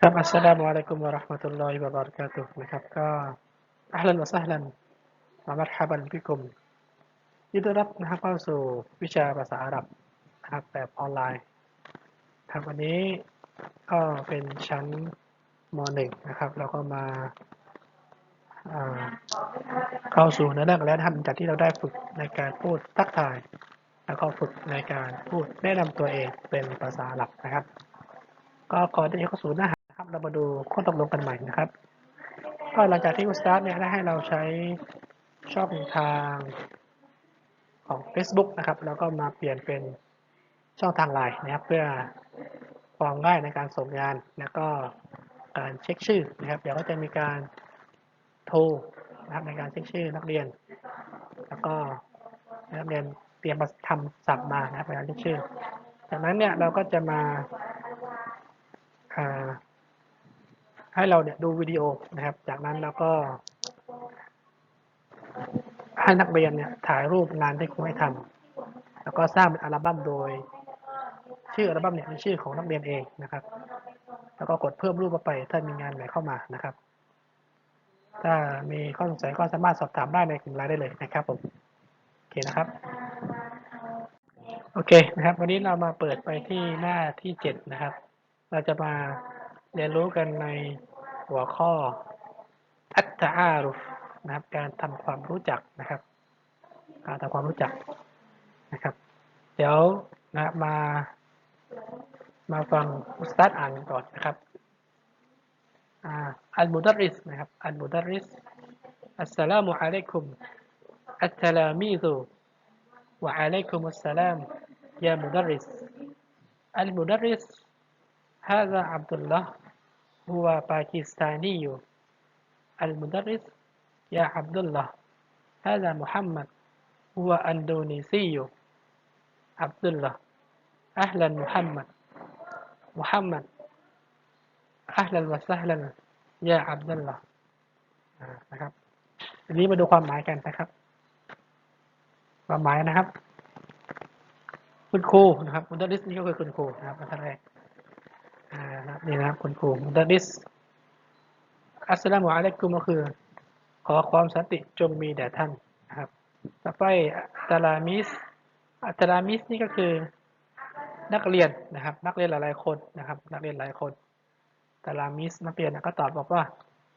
ครับอัสสลามุอะลัยกุมวะราะห์มะตุลลอฮิวะบะเราะกาตุฮ์นะครับก็อัลลันวะซะฮลันวะมัรฮะบันบิกุมยินดีต้อนรับนะครับเข้าสู่วิชาภาษาอาหรับนะครับแบบออนไลน์ครับวันนี้ก็เป็นชั้นม .1 นะครับแล้วก็มาเข้าสู่เนื้อเรื่องแล้วนะครับจากที่เราได้ฝึกในการพูดทักทาย แล้วก็ฝึกในการพูดแนะนำตัวเองเป็นภาษาอาหรับนะครับ ก็ก่อนที่จะเข้าสู่เนื้อหา เรามาดูข้อตกลงกันใหม่นะครับ ก็หลังจากที่อุสตาฟเนี่ยได้ให้เราใช้ช่องทางของ Facebook นะครับแล้วก็มาเปลี่ยนเป็นช่องทางไลน์นะครับ เพื่อความง่ายในการส่งงานแล้วก็การเช็คชื่อนะครับ เดี๋ยวก็จะมีการโทรนะครับในการเช็คชื่อนักเรียน แล้วก็นักเรียนเตรียมมาทำสับมานะครับในการเช็คชื่อ จากนั้นเนี่ยเราก็จะมา ให้เราเนี่ยดูวิดีโอนะครับ จากนั้นเราก็ ให้นักเรียนเนี่ยถ่ายรูปงานที่ครูให้ทำแล้วก็สร้างเป็นอัลบั้มโดย ชื่ออัลบั้มเนี่ยเป็นชื่อของนักเรียนเองนะครับ แล้วก็กดเพิ่มรูปเข้าไป ถ้ามีงานไหนเข้ามานะครับ ถ้ามีข้อสงสัยก็สามารถสอบถามได้ในกลุ่มไลน์ได้เลยนะครับผมโอเคนะครับโอเคนะครับ วันนี้เรามาเปิดไปที่หน้าที่เจ็ดนะครับ เราจะมา เรียนรู้กันในหัวข้ออัตตาอารุฟนะครับ การทำความรู้จักนะครับ การทำความรู้จักนะครับ เดี๋ยวนะมา มาฟังอุสตัดอ่านก่อนนะครับอัลมุดริสนะครับอัลมุดริสอัสสลามุอะลัยกุมอัตตลามีซุวะอะลัยกุมุสสลามยามุดริสอัลมุดริส هذا عبد الله هو باكستاني المدرس يا عبد الله هذا محمد هو أندونيسي عبد الله أهلا محمد محمد أهلا وسهلا يا عبد الله นะครับทีนี้มาดูความหมายกันนะครับ ความหมายนะครับ คุณครูนะครับมุดริสนี่ก็คือคุณครูนะครับท่านแรก นี่นะครับคุณครูมุดริสอัสลามุอะลัยกุมก็คือ ขอความสันติจงมีแด่ท่านนะครับ ต่อไปตาลามิสอัตลามิสนี่ก็คือนักเรียนนะครับ นักเรียนหลายๆคนนะครับ นักเรียนหลายคนตาลามิสนักเรียนก็ตอบบอกว่า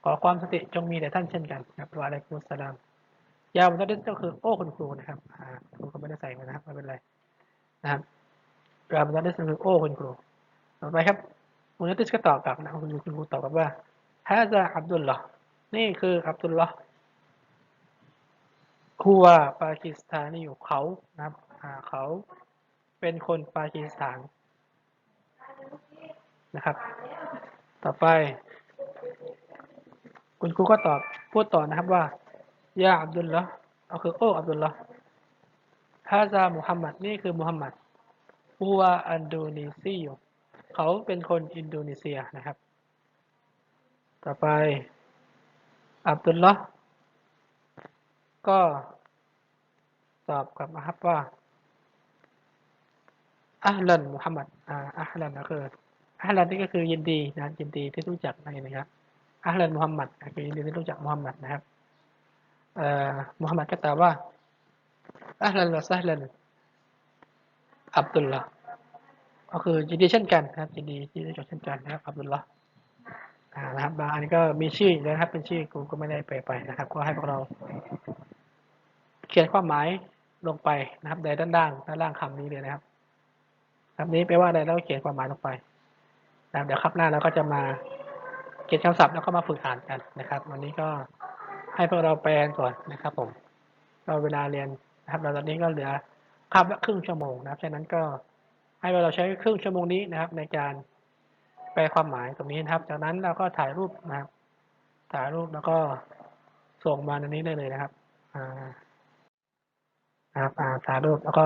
ขอความสันติจงมีแด่ท่านเช่นกันนะครับวะอะลัยกุมสลามยาวมุดริสก็คือโอ้คุณครูนะครับครูก็ไม่ได้ใส่มานะครับไม่เป็นไรนะครับยาวมุดริสก็คือโอ้คุณครูต่อไปครับ มุนัติสก็ตอบกลับนะคุณคุณครูตอบกลับว่าฮาซาอับดุลลอฮ์นี่คืออับดุลลอฮ์คูวาปากีสถานนี่อยู่เขานะครับเขาเป็นคนปากีสถานนะครับ ต่อไป คุณครูก็ตอบพูดต่อนะครับว่ายาอับดุลลอฮ์ก็คือโอ้อับดุลลอฮ์ฮาซามุฮัมมัดนี่คือมุฮัมมัดฮูวอันโดนีซีอยู่ เขาเป็นคนอินโดนีเซียนะครับ ต่อไป อับดุลละก็ตอบกลับมาครับว่าอัลลันมุฮัมมัดอ่าอัลลันก็คืออัลลันนี่ก็คือยินดีนะยินดีที่รู้จักในนะครับอัลลันมุฮัมมัดคือยินดีที่รู้จักมุฮัมมัดนะครับเอ่อมุฮัมมัดก็ตอบว่าอัลลันละซัลลันอับดุลละ ก็คือยินดีเช่นกันนะครับยินดีที่ได้จดเช่นกันนะครับอับดุลละนะครับบางอันนี้ก็มีชื่อนะครับ เป็นชื่อกูก็ไม่ได้ไปไปนะครับ ก็ให้พวกเรา เขียนความหมายลงไปนะครับในด้านล่างด้านล่างคำนี้เลยนะครับคำนี้แปลว่าอะไรแล้วเขียนความหมายลงไปนะครับเดี๋ยวครับหน้าเราก็จะมาเขียนคำศัพท์แล้วก็มาฝึกอ่านกันนะครับ วันนี้ก็ให้พวกเราแปลก่อนนะครับ ผมก็เวลาเรียนนะครับเราตอนนี้ก็เหลือคาบละครึ่งชั่วโมงนะครับฉะนั้นก็ ให้เราใช้ครึ่งชั่วโมงนี้นะครับ ในการแปลความหมายตรงนี้นะครับ จากนั้นเราก็ถ่ายรูปนะครับ ถ่ายรูปแล้วก็ส่งมาในนี้ได้เลยนะครับอ่านะครับอ่าถ่ายรูปแล้วก็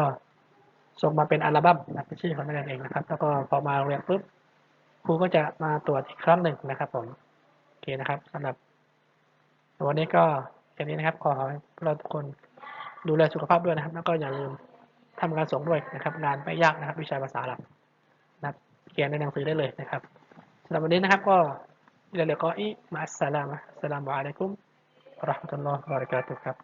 ส่งมาเป็นอัลบั้มนะเป็นชื่อของนักเรียนเองนะครับ แล้วก็พอมาเรียนปุ๊บครูก็จะมาตรวจอีกครั้งหนึ่งนะครับ ผมโอเคนะครับสำหรับวันนี้ก็แค่นี้นะครับ ขอให้เราทุกคนดูแลสุขภาพด้วยนะครับ แล้วก็อย่าลืม ทำงานส่งด้วยนะครับ งานไม่ยากนะครับ วิชาภาษาหลักนะครับเขียนในหนังสือได้เลยนะครับสำหรับวันนี้นะครับก็เรียกก็อิมะอัสลามะสลามุอะลัยกุมรอฮ์มุตุลลอฮ์วะบะเราะกาตุครับ